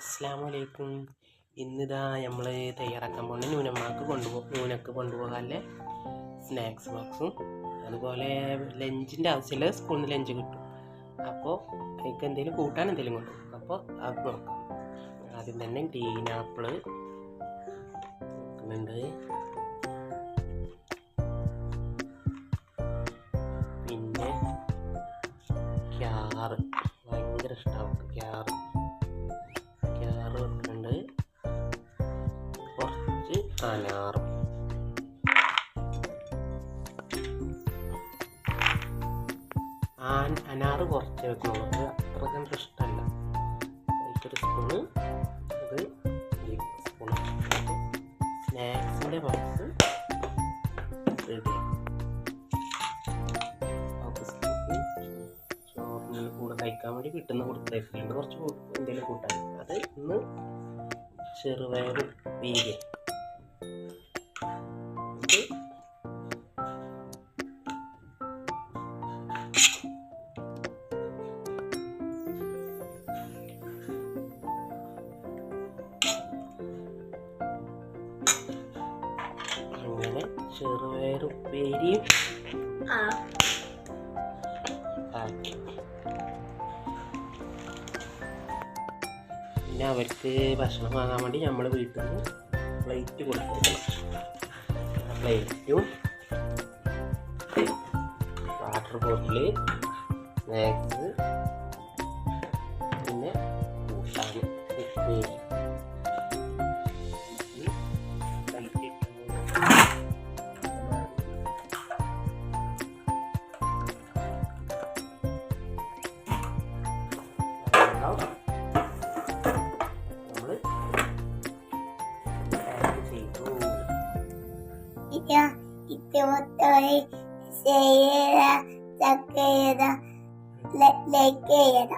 അസ്സാം വലൈക്കും ഇന്നിതാ നമ്മൾ തയ്യാറാക്കാൻ പോകുന്ന ന്യൂനമാക്ക് കൊണ്ടുപോ ന്യൂനക്ക് കൊണ്ടുപോകാനുള്ള സ്നാക്സ് ബോക്സും. അതുപോലെ ലഞ്ചിന്റെ ആവശ്യമില്ല സ്കൂളിൽ നിന്ന് ലഞ്ച് കിട്ടും. അപ്പോൾ എനിക്ക് എന്തെങ്കിലും കൂട്ടാൻ എന്തെങ്കിലും കൊണ്ടുപോകും. അപ്പോൾ അത് നോക്കാം. ആദ്യം തന്നെ ഗ്രീൻ ആപ്പിൾ നോക്കുന്നുണ്ട് പിന്നെ ക്യാറ്. ഭയങ്കര ഇഷ്ടമാണ് ക്യാറ്. അനാറും ആൻ അനാറ് കുറച്ച് വെക്കണം. അത് അത്ര കണ്ട് ഇഷ്ടമല്ല. അതിക്കൊരു സ്പൂണ് അത് സ്പൂണ് സ്നാക്സിന്റെ ബോക്സ് റെഡി ചോറിന് കൂടെ കഴിക്കാൻ വേണ്ടി കിട്ടുന്ന കൊടുത്തേക്കുന്നുണ്ട് കുറച്ച് എന്തെങ്കിലും കൂട്ടാൻ. അത് ഇന്ന് ചെറുപയർ വീര് അങ്ങനെ ചെറുപയറുപ്പേരിയും ആക്കി. പിന്നെ അവർക്ക് ഭക്ഷണം വാങ്ങാൻ വേണ്ടി നമ്മൾ വീട്ടിൽ നിന്ന് പ്ലേറ്റ് കൊടുക്കണം പ്ലേറ്റും വാട്ടർ ബോട്ടില് സ്നാക്സ് പിന്നെ കൂട്ടാൻ ഉപ്പേരി ഈ പ്ലേറ്റ് ഇട്ട് നമ്മൾ ചെയ്തു ഇത ഇത്തവത്തോടെ ചെയ്യത ചക്കയത ലക്കയത